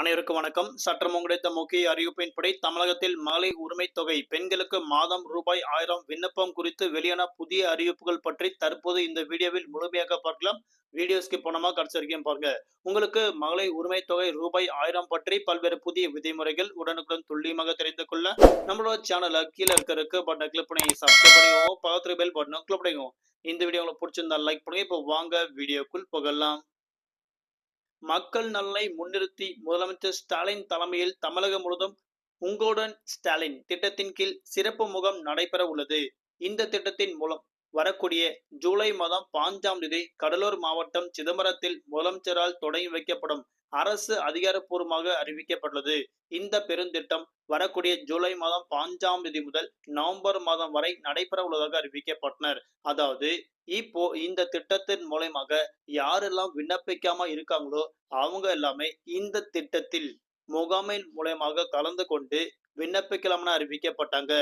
அனைவருக்கும் வணக்கம். சற்றம் கிடைத்த முக்கிய அறிவிப்பின்படி தமிழகத்தில் மகளிர் உரிமை தொகை பெண்களுக்கு மாதம் ரூபாய் ஆயிரம் விண்ணப்பம் குறித்து வெளியான புதிய அறிவிப்புகள் பற்றி தற்போது இந்த வீடியோவில் முழுமையாக பார்க்கலாம். வீடியோஸ்க்கு போனமா பண்ணாம கடைசி வரைக்கும் பாருங்க. உங்களுக்கு மகளிர் உரிமை தொகை ரூபாய் ஆயிரம் பற்றி பல்வேறு புதிய விதிமுறைகள் உடனுக்குடன் துல்லியமாக தெரிந்து கொள்ள நம்மளோட சேனலை கீழே இருக்கிறதுக்கு பட்டனை கிளிக் பண்ணி சப்ஸ்கிரைப் பண்ணிக்கோங்க பக்கத்துல பெல் பட்டனை கிளிக் பண்ணிக்கோங்க இந்த வீடியோ உங்களுக்கு பிடிச்சிருந்தா லைக் பண்ணுங்க. இப்போ வாங்க வீடியோக்குள் போகலாம். மக்கள் நலனை முன்னிறுத்தி முதலமைச்சர் ஸ்டாலின் தலைமையில் தமிழகம் முழுவதும் உங்களுடன் ஸ்டாலின் திட்டத்தின் கீழ் சிறப்பு முகாம் நடைபெற உள்ளது. இந்த திட்டத்தின் மூலம் வரக்கூடிய ஜூலை மாதம் பாஞ்சாம் தேதி கடலூர் மாவட்டம் சிதம்பரத்தில் முதலமைச்சரால் தொடங்கி வைக்கப்படும் அரசு அதிகாரப்பூர்வமாக அறிவிக்கப்பட்டுள்ளது. இந்த பெருந்திட்டம் வரக்கூடிய ஜூலை மாதம் பாஞ்சாம் தேதி முதல் நவம்பர் மாதம் வரை நடைபெற உள்ளதாக அறிவிக்கப்பட்டனர். அதாவது இப்போ இந்த திட்டத்தின் மூலயமாக யாரெல்லாம் விண்ணப்பிக்காம இருக்காங்களோ அவங்க எல்லாமே இந்த திட்டத்தில் முகாமின் மூலயமாக கலந்து கொண்டு விண்ணப்பிக்கலாம்னு அறிவிக்கப்பட்டாங்க.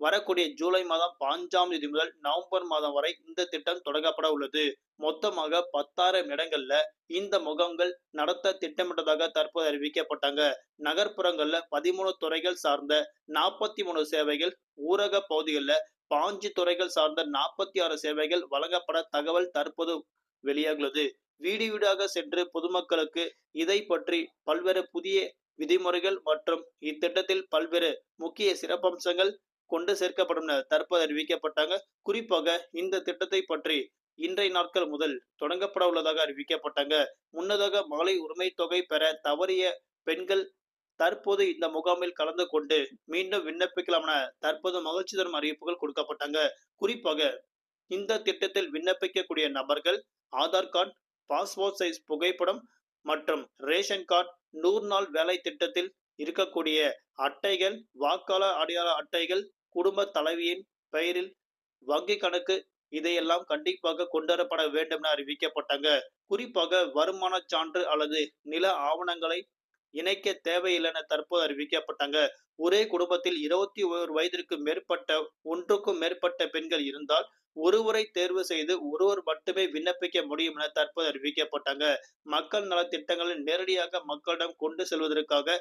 வரக்கூடிய ஜூலை மாதம் பாஞ்சாம் தேதி முதல் நவம்பர் மாதம் வரை இந்த திட்டம் தொடங்கப்பட உள்ளது. மொத்தமாக பத்தாயிரம் இடங்கள்ல இந்த முகாம்கள் நடத்த திட்டமிட்டதாக தற்போது அறிவிக்கப்பட்டாங்க. நகர்ப்புறங்கள்ல பதிமூணு துறைகள் சார்ந்த நாற்பத்தி மூணு சேவைகள் ஊரக பகுதிகளில் பாஞ்சு துறைகள் சார்ந்த நாற்பத்தி ஆறு சேவைகள் வழங்கப்பட தகவல் தற்போது வெளியாகுள்ளது. வீடு வீடாக சென்று பொதுமக்களுக்கு இதை பற்றி பல்வேறு புதிய விதிமுறைகள் மற்றும் இத்திட்டத்தில் பல்வேறு முக்கிய சிறப்பம்சங்கள் கொண்டு சேர்க்கப்படும் என தற்போது அறிவிக்கப்பட்டாங்க. குறிப்பாக இந்த திட்டத்தை பற்றி இன்றைய நாட்கள் முதல் தொடங்கப்பட உள்ளதாக அறிவிக்கப்பட்டாங்க. முன்னதாக மகளை உரிமை தொகை பெற தவறிய பெண்கள் தற்போது இந்த முகாமில் கலந்து கொண்டு மீண்டும் விண்ணப்பிக்கலாம் என தற்போது மகிழ்ச்சி தரும் அறிவிப்புகள் கொடுக்கப்பட்டாங்க. குறிப்பாக இந்த திட்டத்தில் விண்ணப்பிக்கக்கூடிய நபர்கள் ஆதார் கார்டு பாஸ்போர்ட் சைஸ் புகைப்படம் மற்றும் ரேஷன் கார்டு நூறு நாள் வேலை திட்டத்தில் இருக்கக்கூடிய அட்டைகள் வாக்காளர் அடையாள அட்டைகள் குடும்ப தலைவியின் பெயரில் வங்கி கணக்கு இதையெல்லாம் கண்டிப்பாக கொண்டுவரப்பட வேண்டும் என அறிவிக்கப்பட்டாங்க. குறிப்பாக வருமான சான்று அல்லது நில ஆவணங்களை இணைக்க தேவையில்லை என தற்போது அறிவிக்கப்பட்டாங்க. ஒரே குடும்பத்தில் இருபத்தி ஒரு வயதிற்கு மேற்பட்ட ஒன்றுக்கும் மேற்பட்ட பெண்கள் இருந்தால் ஒருவரை தேர்வு செய்து ஒருவர் மட்டுமே விண்ணப்பிக்க முடியும் என தற்போது அறிவிக்கப்பட்டாங்க. மக்கள் நல திட்டங்களை நேரடியாக மக்களிடம் கொண்டு செல்வதற்காக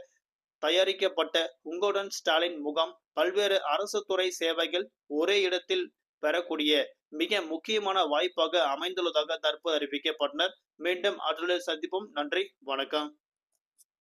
தயாரிக்கப்பட்ட உங்களுடன் ஸ்டாலின் முகாம் பல்வேறு அரசு துறை சேவைகள் ஒரே இடத்தில் பெறக்கூடிய மிக முக்கியமான வாய்ப்பாக அமைந்துள்ளதாக தற்போது அறிவிக்கப்பட்டனர். மீண்டும் அடுத்த சந்திப்போம். நன்றி. வணக்கம்.